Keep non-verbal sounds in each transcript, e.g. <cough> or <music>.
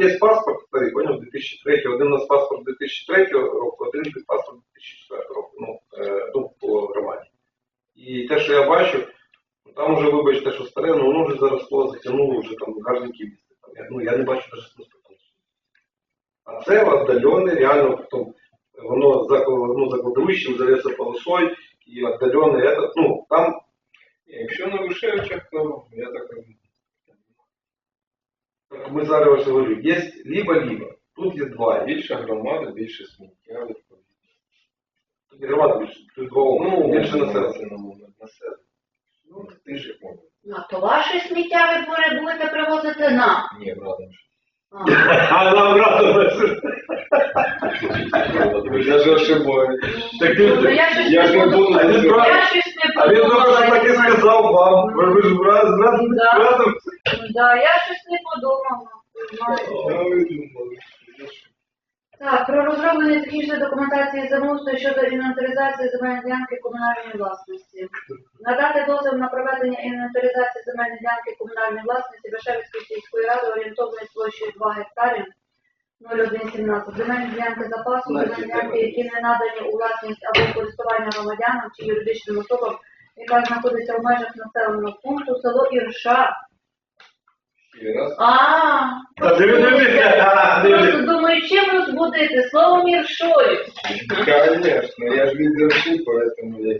є паспорт старий, поняв, 2003, один у нас паспорт 2003 року, один паспорт 2004 року, ну, е, ну, по громаді. І те, що я бачу, ну, там вже, вибачте, що старе, ну воно вже заросло, затягнуло вже там гарненькі місце. Я, ну, я не бачу навіть смислу. А це віддалене, реально, потім воно за, ну, за кладовищем, за лесополосою, і віддалене, ну, там Якщо на Вишевичах, то я так розумію. Як ми зараз говорю, є либо-либо. Тут є два. Більше громади, більше сміття, відповідно. Тут громада більше, тут два ну, більше населення. це на момент населення. Ну, ти ж як мовив. А то ваше сміття ви будете привозити нам. Ні, радом ж. <laughs> А. Нам радо. Я ж ошибаю. Так Ну, я ж не буду А він він так і сказав вам. Ви ж братом. Да, я щось не подумала. Так, про розроблення технічної документації замовства щодо інвентаризації земельної ділянки комунальної власності. Надати дозвіл на проведення інвентаризації земельної ділянки комунальної власності Бешевської сільської ради орієнтовною площею 2 гектарів 0117. Земельні ділянки запасу, земельні ділянки, які не надані у власність або користування громадянам чи юридичним особам, яка знаходиться в межах населеного пункту, село Ірша. А, Та диви, диви, <laughs> а, диви. Просто думаю, чим розбудити? Словом іршою. Конечно, я ж держу, поэтому я...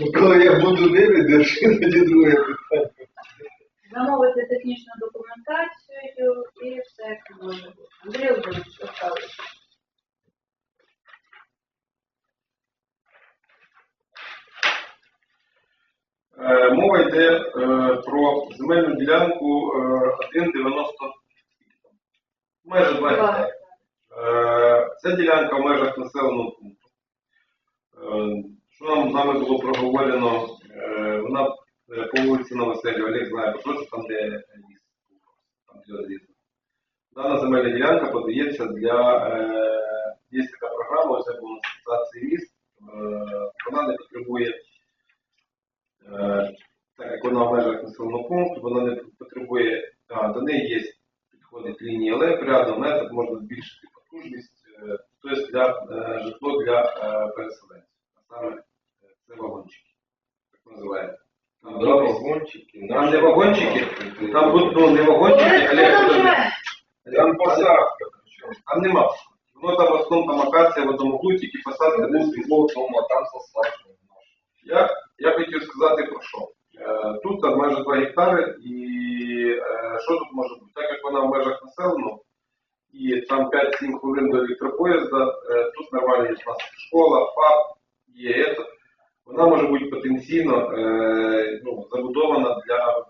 Ну, коли я буду не лідерши, <laughs> тоді друге питання. Замовити технічну земельну ділянку е, 1,90 майже 2 гектари. Е, Ця ділянка в межах населеного пункту. Е, Що нам з вами було проговорено? Е, Вона е, по вулиці Новоселі, Олег знає, що там, де ліс, там де ліс. Дана земельна ділянка подається для населеного пункту, вона не потребує, до неї є підходить лінії ЛЕП рядом, метод можна збільшити потужність, е, тобто для е, житло для е, переселенців. А саме е, це вагончики, так називаємо. Там Два два вагончики. Там не вагончики, там будуть ну, не Коли вагончики, хто але там живе? Там посадка. причому. там нема. Воно там в основному там акація в одному углу, тільки посадка Був десь. підлог дома, а там сослався. Я, я хотів сказати про що. Е, Тут там майже 2 гектари, і е, що тут може бути? Так як вона в межах населеного, і там 5-7 хвилин до електропоїзда, е, тут нормально є школа, ФАП, є это. Вона може бути потенційно е, ну, забудована для.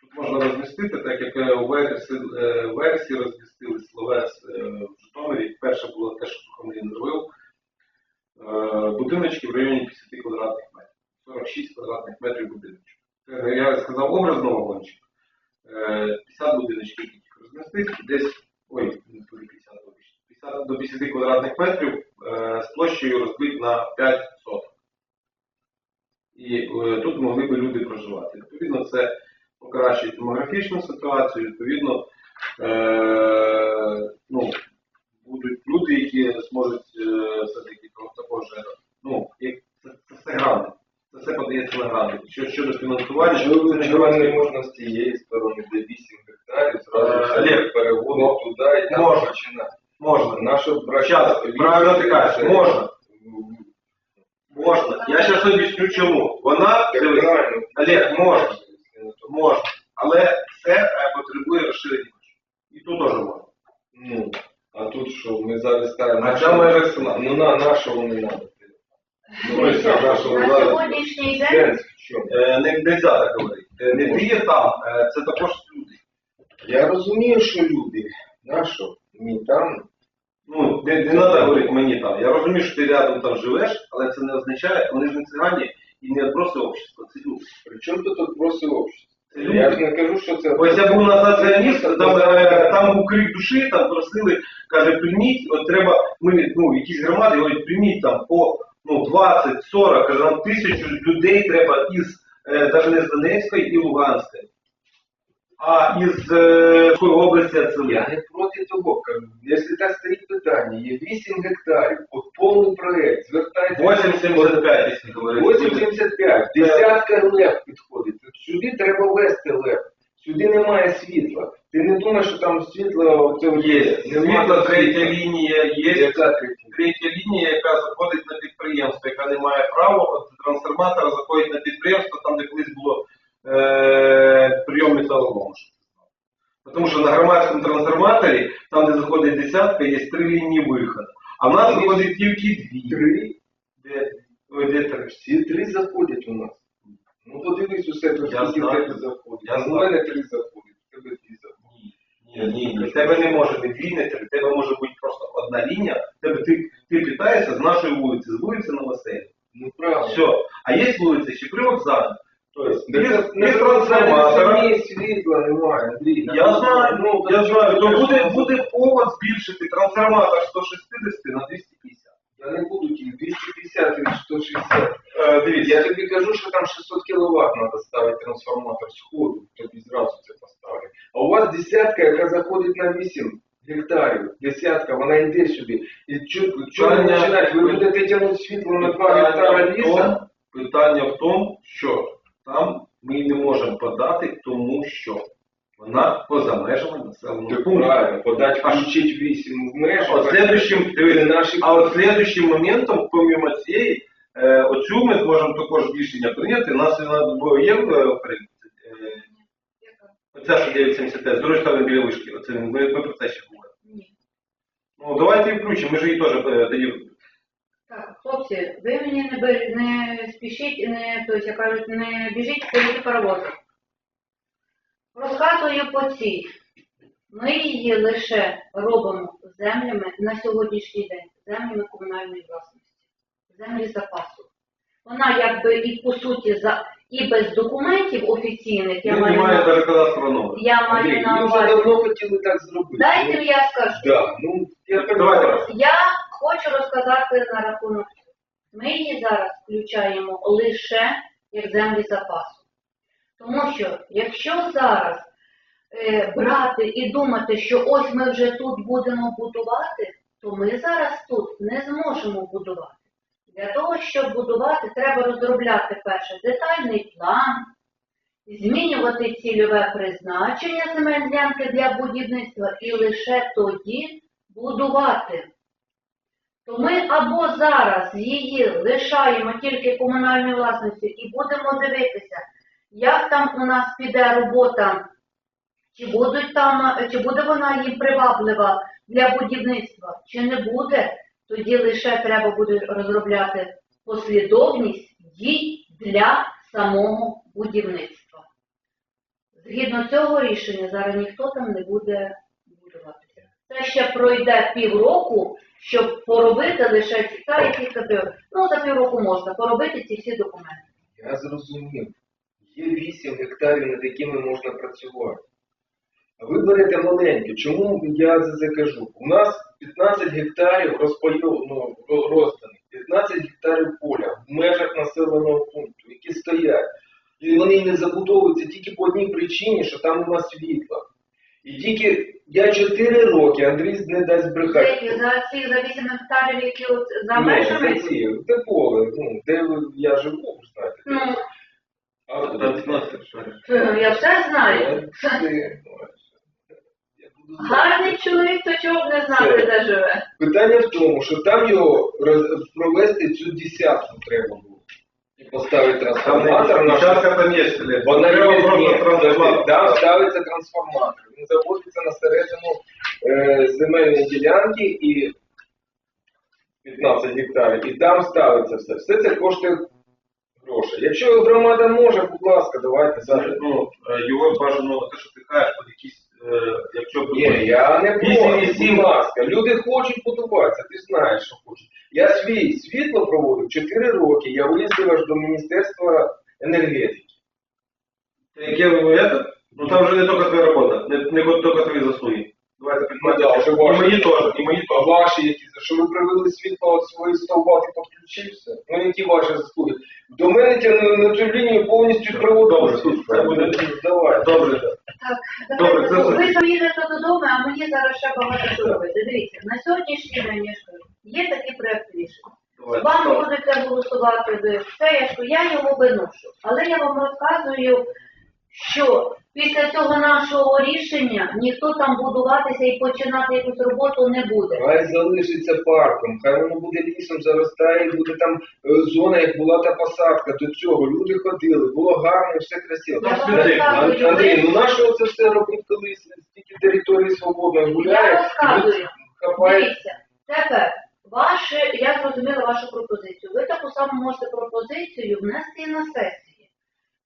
Тут можна розмістити, так як е, у версі, е, розмістили словес е, в Житомирі. Перше було те, що Сухомлін зробив. Будиночки в районі 50 квадратних метрів. 46 квадратних метрів будиночок. Це я сказав образно вагончик. Е, 50 будиночків яких розмістити, десь, ой, не скажу 50, 50 до 50 квадратних метрів е, з площею розбити на 5 соток. І е, тут могли би люди проживати. Відповідно, це покращить демографічну ситуацію, відповідно, е, ну, будуть люди, які зможуть е, все-таки також, е, ну, це, це все гранти. Це все подається на гранти. Що, щодо фінансування, Чого це ви можна з тієї сторони, де 8 гектарів, Е, зразу все Олег, переводить туди і там можна. починати. Можна. Наше Щас, правильно ти кажеш, можна. Можна. Я зараз об'ясню чому. Вона, дивись. Олег, можна. Можна. Але це е, потребує розширення. І тут теж можна. Ну, а тут що, ми зараз ставимо... А це межах села. Ну, на нашого не треба. Ну, ми Дивіться, що, нашого На сьогоднішній день? Е, не нельзя так говорити. Е, Не ти є там, е, це також люди. Я розумію, що люди, на що, мені там, Ну, не, не треба говорити мені там. Я розумію, що ти рядом там живеш, але це не означає, вони ж не цигані і не відброси общества, це люди. при чому тут отброси общества? Це Я ж люди. не кажу, що це... Ось я був на соціаліст, там, там був крик душі, там просили, каже, прийміть, от треба, ми, ну, якісь громади говорять, прийміть там по ну, 20, 40, каже, нам тисячу людей треба із, е, навіть не з Донецької і Луганської. а із е, області це Я не проти того, якщо так стоїть питання, є 8 гектарів, от повний проект, звертайтеся. 8,75, якщо говорити. 8,75, десятка лев підходить. Сюди треба вести лев. Сюди немає світла. Ти не думаєш, що там світло це Є. Світла, третя лінія є. Яка третя? Третя лінія, яка заходить на підприємство, яка не має права, от трансформатора заходить на підприємство, там, де колись було е, прийом металолому. Тому що на громадському трансформаторі, там, де заходить десятка, є три лінії виходу. А в нас заходить тільки дві. Три. Де, ой, де три? Всі три заходять у нас. Ну подивись у себе, Я скільки знаю. тебе заходить. Я у знаю. мене три заходять, у тебе дві заходять. Ні, ні, ні. В тебе не може бути дві, не три. В тебе може бути просто одна лінія. В Тебе ти, ти питаєшся з нашої вулиці, з вулиці Новоселі. Ну правильно. Все. А є вулиця ще при вокзалі. Тобто, Да без, це без не трансформатора. самі світла немає, Андрій. Я знаю, Ну, я знаю, то буде, буде повод збільшити трансформатор 160 на 250. Я не буду ті 250 і 160. Е, дивіться, Я тобі кажу, що там 600 кВт треба ставити трансформатор сходу, тобі зразу це поставлять. А у вас десятка, яка заходить на 8 гектарів, десятка, вона йде сюди. І чого ви Питання- Ви будете тягнути світло на 2 гектара ліса? питання в тому, що там ми не можемо подати, тому що вона поза межами населеного Так пункту. правильно, подати, А 8 в межі. А от следующим, Це наші а от следующим моментом, помимо цієї, е, оцю ми зможемо також рішення прийняти. У нас бо є в е, принципі, е, оця що 975, з другої сторони біля вишки. Оце ми, ми про це ще говоримо. Ні. Ну давайте її включимо, ми ж її теж е, тоді. Так, хлопці, ви мені не, бер- не спішіть, не, тобто, як кажуть, не біжіть впереді паровозу. Розказую по цій. Ми її лише робимо землями на сьогоднішній день, землями комунальної власності, землі запасу. Вона якби і по суті за і без документів офіційних, я маю, не має на, навіть кадастрового номера. я маю на ми вже увазі. давно хотіли так зробити. Дайте Ну, я скажу. Да, ну, я понимаю. Я хочу розказати на рахунок. Ми її зараз включаємо лише як землі запасу. Тому що якщо зараз е, брати і думати, що ось ми вже тут будемо будувати, то ми зараз тут не зможемо будувати. Для того, щоб будувати, треба розробляти перше детальний план, змінювати цільове призначення земель ділянки для будівництва і лише тоді будувати. То ми або зараз її лишаємо тільки комунальної власності і будемо дивитися, як там у нас піде робота, чи будуть там, чи буде вона їм приваблива для будівництва, чи не буде, тоді лише треба буде розробляти послідовність дій для самого будівництва. Згідно цього рішення, зараз ніхто там не буде будуватися. Це ще пройде півроку, щоб поробити лише ці та якісь за пів. Ну, за півроку можна поробити ці всі документи. Я зрозумів. Є 8 гектарів, над якими можна працювати. А ви берете маленьке. Чому я це кажу? У нас 15 гектарів розпайо, ну, розданих, 15 гектарів поля в межах населеного пункту, які стоять. І вони не забудовуються тільки по одній причині, що там нема світла. І тільки я 4 роки, Андрій не дасть брехати. за ці за 8 гектарів, які от за Ні, за ці, де поле, ну, де я живу, ви знаєте. Ну, А Там 15 що ли? е, я все знаю. <laughs> Гарний чоловік, то чого б не знати, де живе. Питання в тому, що там його роз- провести цю десятку треба було. І поставити трансформатор на просто трансформатор. там ставиться трансформатор. Він заводиться на середину е, земельної ділянки і 15 гектарів, і там ставиться все. Все це коштує гроші. Якщо громада може, будь ласка, давайте зараз. Ну, е, його бажано, те, що ти кажеш, під якісь, е, якщо б... Ні, я не проти, будь ласка. Люди хочуть будуватися, ти знаєш, що хочуть. Я свій світло проводив 4 роки, я виїздив аж до Міністерства енергетики. Яке ви? Ну там вже не тільки твоя робота, не, не тільки твої заслуги. Давайте Ну І мої теж, і мої теж. ваші які, за що ви привели світло от свої стовбати підключився? Ну які ваші заслуги? До мене тя на, на цю лінію повністю Добре, світло. це буде- Давай. Добре. Добре, це Давайте, все. ви заїдете додому, а мені зараз ще багато що робити. Дивіться, на сьогоднішній день я ж кажу, є такий проект рішення. Вам будете голосувати ви все, я ж я його виношу. Але я вам розказую, що після цього нашого рішення ніхто там будуватися і починати якусь роботу не буде. Хай залишиться парком, хай воно буде лісом, заростає, буде там е, зона, як була та посадка до цього. Люди ходили, було гарно, все красиво. Я Там вам людей, розказую, Андрій, ну ви- нащо це все робити, коли стільки території свободно я розказую. Хапає. Дивіться, тепер ваше, я зрозуміла вашу пропозицію. Ви таку саму можете пропозицію внести і на сесії,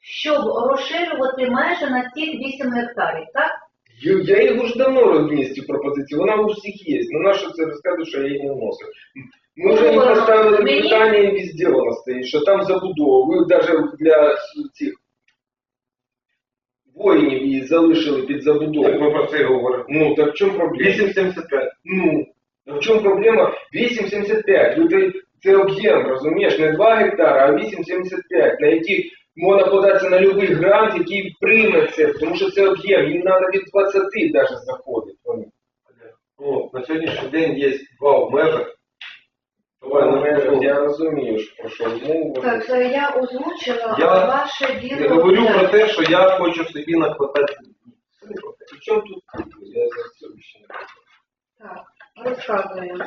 щоб розширювати межі на цих 8 гектарів, так? Я, їх вже давно розніс цю пропозицію, вона у всіх є. Ну нащо це розказувати, що я її не вносив? Ми вже їм поставили мені- питання і везде стоїть, що там забудова. Ви навіть для цих воїнів її залишили під забудову. ми про це і говоримо. Ну, так в чому проблема? 8,75. Ну, в чому проблема? 8,75. Люди, це об'єм, розумієш, не 2 гектара, а 8,75, на які можна податися на будь-який грант, який прийме це, тому що це об'єм, їм треба від 20 навіть заходить. Ну, на сьогоднішній день є два ну, Я розумію, що про що мова. Так, це я озвучила, Я- ваше діло... Я говорю про те, що я хочу собі накладати. Це не про те. При чому тут? Я за це ще не. Так, розказую.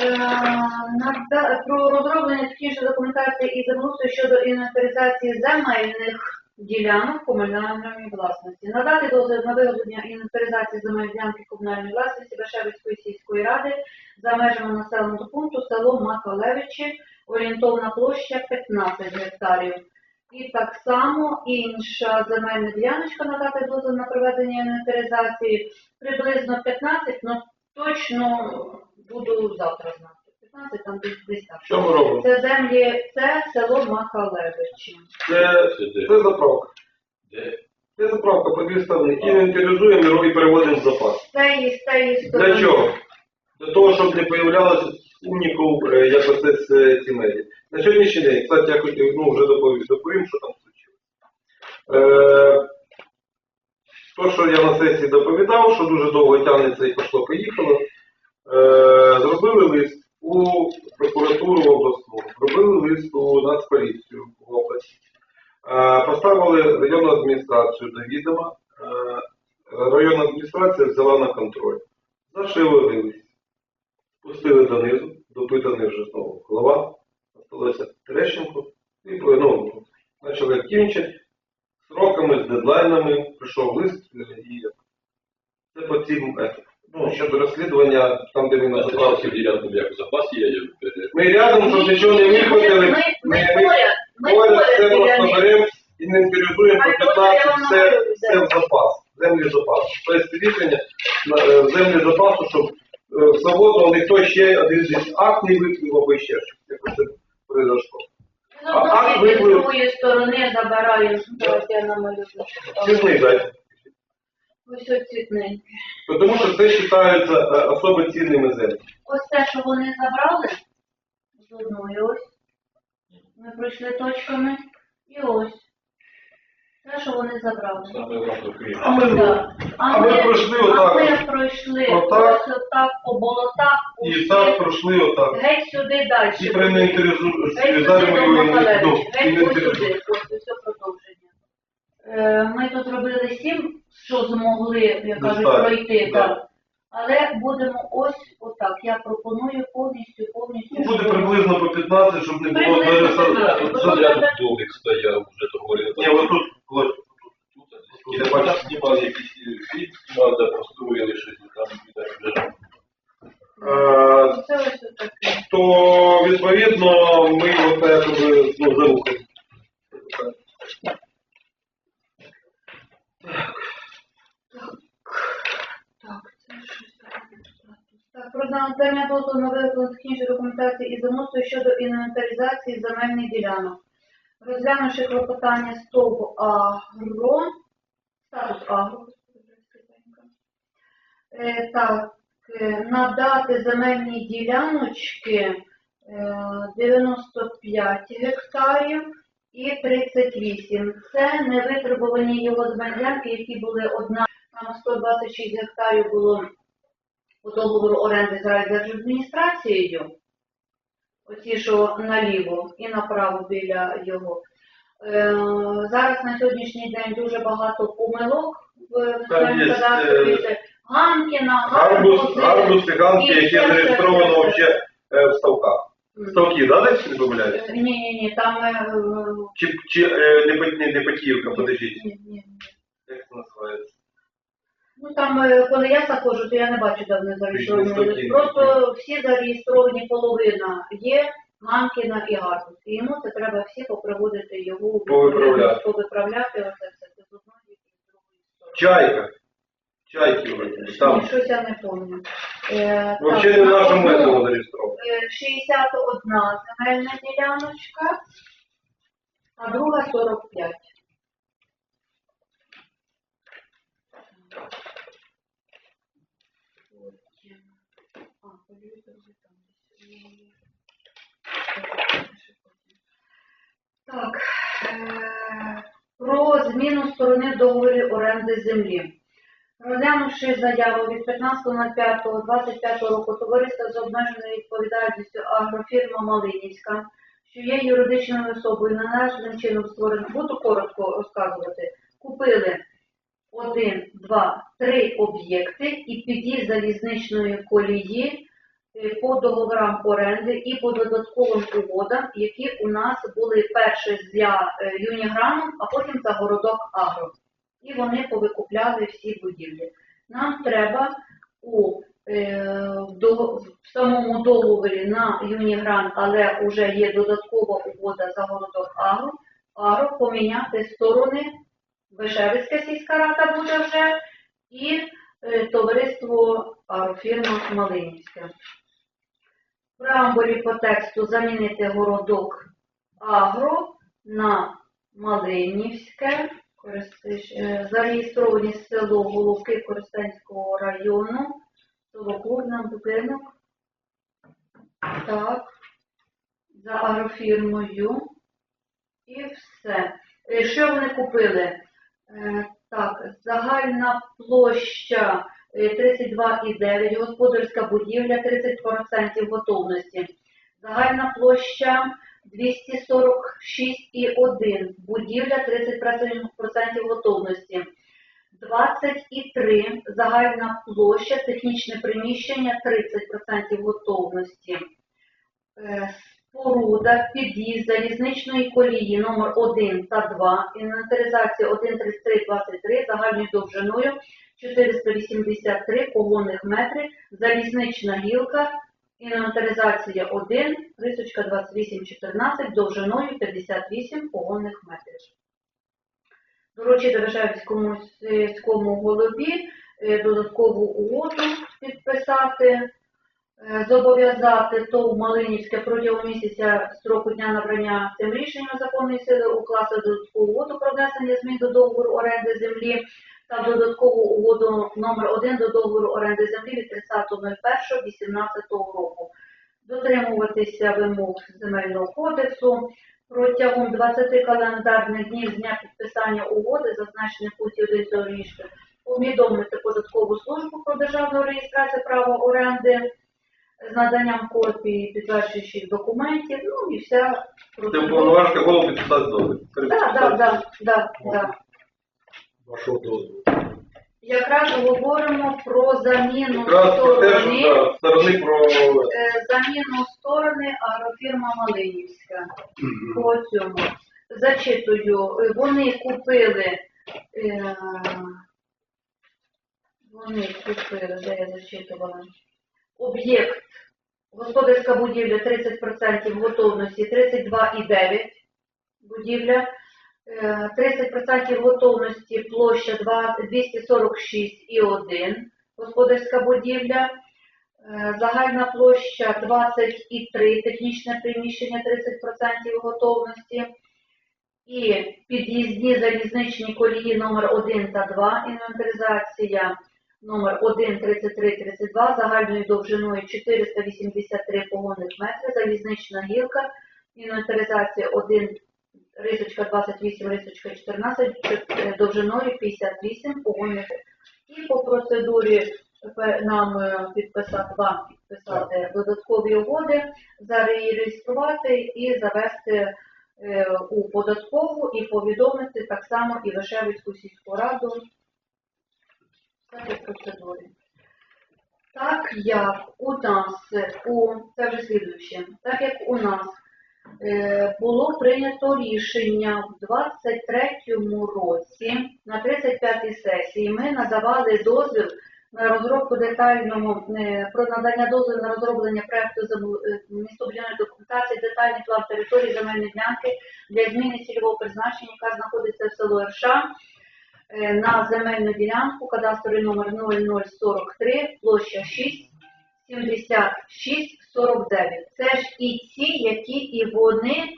Е, Про розроблення технічної документації і землеустрою щодо інвентаризації земельних ділянок комунальної власності. Надати дозвіл на виготовлення інвентаризації земельних ділянки комунальної власності Бешевицької сільської ради за межами населеного пункту село Макалевичі, орієнтовна площа 15 гектарів. І так само інша земельна діляночка надати дозвіл на проведення інвентаризації приблизно 15, ну точно буду завтра знати. 15 там десь десь так. Що ми робимо? Це землі, це село Макалевичі. Це, це заправка. Це заправка по дві сторони. Інвентаризуємо і переводимо в запас. З цієї, з цієї сторони. Для чого? Для того, щоб не появлялося умніків, е, як оце з е, ці медіа. На сьогоднішній день, кстати, я хотів, ну, вже доповім, доповім, що там случилось. Е, то, що я на сесії доповідав, що дуже довго тягнеться і пішло-поїхало, зробили лист у прокуратуру обласну, зробили лист у Нацполіцію в області, е, поставили районну адміністрацію до відома, е, районна адміністрація взяла на контроль. Зашили лист, пустили донизу, допитаний вже знову голова, осталося Терещенко, і ну, почали активничати, сроками, з дедлайнами, прийшов лист е, і це по цим, е, ну, щодо розслідування, там, де він на заправці. ділянку як у запас є, є. Ми рядом, щоб нічого не виходили, Ми, ми, ми поряд, ми поряд все просто беремо, інвентаризуємо по А тут 15, все, все в запас, землі запасу. Тобто рішення на е, землі запасу, щоб е, в свободу ніхто ще один десь акт не виклив або ще щось. Як це произошло. Ну, А- а тут ви- з другої сторони забираю, зараз я намалюю. Чесний дайте. Ось цвітненьке. Тому що це вважається е, особо цінними землями. Ось те, що вони забрали з одної ось. Ми пройшли точками. І ось. Те, що вони забрали. А ми, Так. а ми пройшли отак А ми пройшли Отак. ось отак по болотах, і усі, так пройшли отак. геть сюди далі. І Геть проінвентаризуємо сюди його ну, Геть ось сюди. Ось усе продовження. Е, Ми тут робили сім, що змогли, як кажуть, Достатньо, пройти. да. так. Але будемо ось отак. Я пропоную повністю, повністю. Ну, буде приблизно по 15, щоб не було Приблизно зараз. 15. Тут заряд домик стояв, вже договорили. Ні, отут, Володь, Я бачив, знімали якісь фільм, знімали, де построїли щось там, і так вже. е, то відповідно ми от якби, ну, зарухаємо. Так, це щось таке. Так, про надання дозволу на виготовлення технічної документації і замовству щодо інвентаризації земельних ділянок. Розглянувши клопотання стовбу агро, статус агро. Е, так, е, надати земельні діляночки е, 95 гектарів і 38. Це невитребувані його земельянки, які були одна, там 126 гектарів було по договору оренди з райдержадміністрацією. Оці, що наліво і направо біля його. Е, зараз на сьогоднішній день дуже багато помилок в Там є, кадастрі. е, Це Ганкіна, Гарбуз, гарбуз, циганки, і які зареєстровано все, е, в ставках. Ставки, да, десь не помиляюсь? Ні, ні, ні, там е, Чи, чи е, не, не, не подождіть. ні, ні. Як це називається? Ну там, е, коли я заходжу, то я не бачу, де вони зареєстровані. Просто всі зареєстровані половина є Ганкіна і Гарбуз. І йому це треба всі поприводити його Повиправляти. повиправляти оце все. Це з одної і з другої сторони. Чайка. Чайки вроді. Там. Щось я не пам'ятаю. Е, Вообще не в на нашому одну, методу зареєстровано. е, 61 земельна діляночка, а друга 45. Потім. А, полюйте вже там десь. Так, е, про зміну сторони в договорі оренди землі. Розглянувши заяву від 15.05.25 року товариства з обмеженою відповідальністю агрофірма Малинівська, що є юридичною особою належним чином створена, буду коротко розказувати, купили один, два, три об'єкти і під'їзд залізничної колії е, по договорам оренди і по додатковим угодам, які у нас були перше за е, Юніграмом, а потім за городок Агро і вони повикупляли всі будівлі. Нам треба у е, в самому договорі на Юнігран, але вже є додаткова угода за городок Агро, Агро поміняти сторони Вишевицька сільська рада буде вже і е, товариство Агрофірма Малинівська. В преамбулі по тексту замінити городок Агро на Малинівське, е, зареєстровані село Головки Коростенського району, село будинок. Так, за агрофірмою. І все. Е, Що вони купили? Е, Так, загальна площа е, 32,9, господарська будівля 30% готовності. Загальна площа 246,1, будівля 30% готовності. 23 загальна площа, технічне приміщення 30% готовності. Е, Споруда, під'їзд залізничної колії номер 1 та 2, інвентаризація 13323 загальною довжиною 483 погонних метри, залізнична гілка, інвентаризація 1, рисочка 2814 довжиною 58 погонних метрів. Доручити Вишевському сільському голові е, додаткову угоду підписати, зобов'язати ТОВ Малинівське протягом місяця строку дня набрання цим рішенням законної сили укласти додаткову угоду про внесення змін до договору оренди землі та додаткову угоду номер 1 до договору оренди землі від 30.01.18 року. Дотримуватися вимог земельного кодексу протягом 20 календарних днів з дня підписання угоди, зазначених пункті 1 цього рішення, повідомити податкову службу про державну реєстрацію права оренди з наданням копії підтверджуючих документів, ну і вся Це процедура. повноважка голову підписати договір. Так, так, так, так, так. Вашого дозволу. Якраз говоримо про заміну Якраз про те, що сторони, да, сторони про е, заміну сторони агрофірма Малинівська. По цьому. Зачитую, Е, вони купили, е, вони купили, де я зачитувала, об'єкт, господарська будівля 30% готовності, 32,9 будівля, Е, 30% готовності площа 246,1 господарська будівля, Е, загальна площа 23, технічне приміщення 30% готовності і під'їзні залізничні колії номер 1 та 2, інвентаризація номер 1 33 32 загальною довжиною 483 погонних метри, залізнична гілка, інвентаризація 1 рисочка 28, рисочка 14, е, довжиною 58 погонних. І по процедурі нам е, підписати, вам підписати додаткові угоди, зареєструвати і завести е, у податкову і повідомити так само і Вишевицьку сільську раду процедурі. Так як у нас, у, це вже слідуюче, так як у нас е, було прийнято рішення в 23-му році на 35-й сесії, ми надавали дозвіл на розробку детального, е, про надання дозволу на розроблення проекту е, містобудівної документації, детальний план території земельної ділянки для зміни цільового призначення, яка знаходиться в село Ерша, на земельну ділянку, кадастровий номер 0043, площа 6, 76, 49. Це ж і ті, які і вони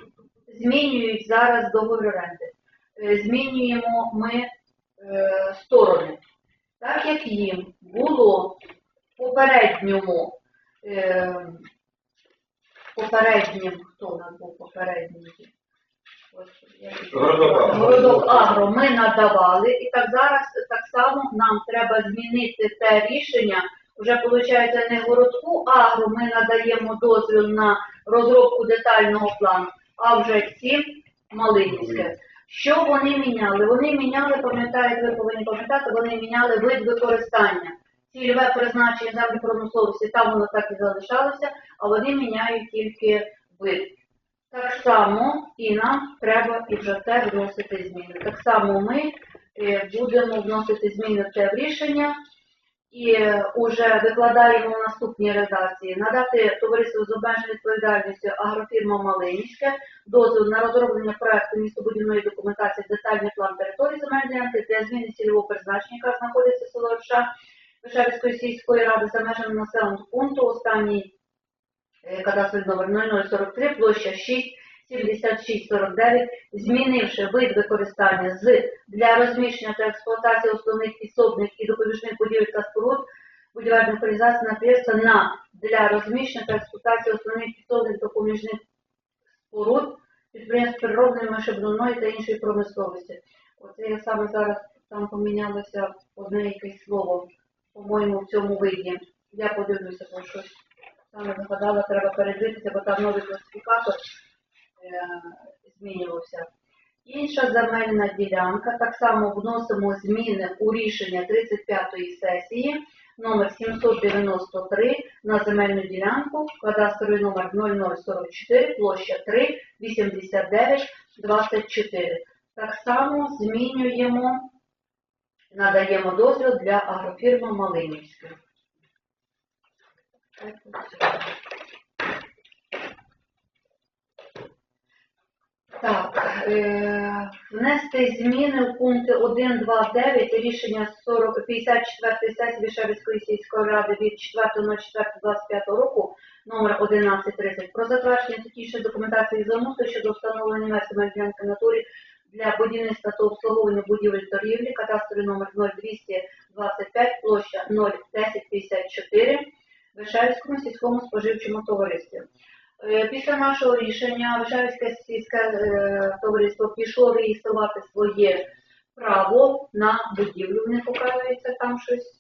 змінюють зараз договір оренди. Е, Змінюємо ми е, сторони. Так як їм було попередньому, е, попереднім, хто у нас був попередній? Господи, я не знаю. Городок. Городок Агро ми надавали, і так зараз так само нам треба змінити те рішення. Вже виходить не городку агро ми надаємо дозвіл на розробку детального плану, а вже ці Малинівське. Що вони міняли? Вони міняли, пам'ятаєте, ви повинні пам'ятати, вони міняли вид використання. Цільове призначення землі промисловості, там воно так і залишалося, а вони міняють тільки вид. Так само і нам треба і вже це вносити зміни. Так само ми е, будемо вносити зміни в це рішення і е, уже викладаємо в наступній редакції надати товариству з обмеженою відповідальністю агрофірма Малинівське дозвіл на розроблення проекту містобудівної документації детальний план території земельної для зміни цільового призначення, яка знаходиться в село Орша Вишевської сільської ради за межами населеного пункту. Останній е, кадастровий номер 0043, площа 6, 7649, змінивши вид використання з для розміщення та експлуатації основних підсобних і допоміжних будівель та споруд будівельної організації на на для розміщення та експлуатації основних підсобних допоміжних споруд підприємств переробної машинобудівної та іншої промисловості. Оце я саме зараз там помінялося одне якесь слово, по-моєму, в цьому виді. Я подивлюся, бо щось саме згадала, треба передивитися, бо там новий класифікатор е, змінювався. Інша земельна ділянка, так само вносимо зміни у рішення 35-ї сесії номер 793 на земельну ділянку, кадастровий номер 0044, площа 3, 89, 24. Так само змінюємо, надаємо дозвіл для агрофірми Малинівська. Так, е, внести зміни в пункти 1, 2, 9 рішення 40, 54 сесії Вишевської сільської ради від 4.04.25 року номер 1130 про затвердження технічної документації замусу щодо встановлення меж земельної ділянки натурі для будівництва та обслуговування будівель торгівлі, кадастровий номер 0225, площа 01054 Вишевському сільському споживчому товаристві. Е, Після нашого рішення Вишевське сільське е, товариство пішло реєструвати своє право на будівлю. Не показується там щось.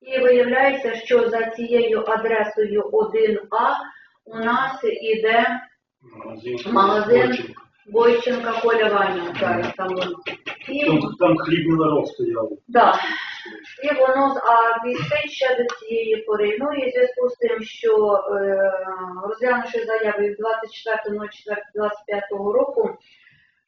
І виявляється, що за цією адресою 1А у нас іде Магазин. Бойченка Коля Ваня. Зараз там воно. І, Там, там хлібний народ стояв. да, і воно а вістить ще до цієї пори. Ну і в зв'язку з тим, що е, розглянувши заяви від 24.04.25 року,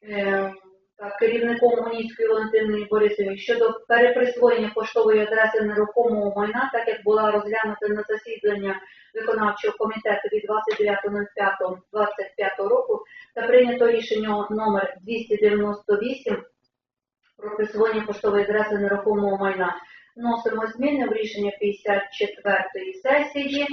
е, та керівником Гуніцької Валентини Борисової щодо переприсвоєння поштової адреси нерухомого майна, так як була розглянута на засідання виконавчого комітету від 29.05.25 року та прийнято рішення номер 298 про присвоєння поштової адреси нерухомого майна. Вносимо зміни в рішення 54-ї сесії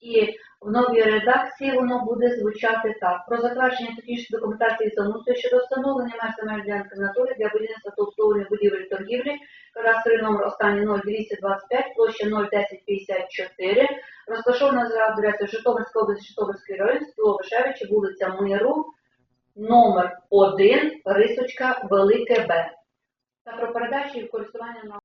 і в новій редакції воно буде звучати так. Про затвердження технічної документації замусу щодо встановлення меж земельної ділянки в натурі для будівництва та обслуговування будівель торгівлі, кадастровий номер останній 0225, площа 01054, розташована за адресою Житомирська область, Житомирський район, село Вишевичі, вулиця Миру, номер 1, рисочка Велике Б. Та про передачу і користування на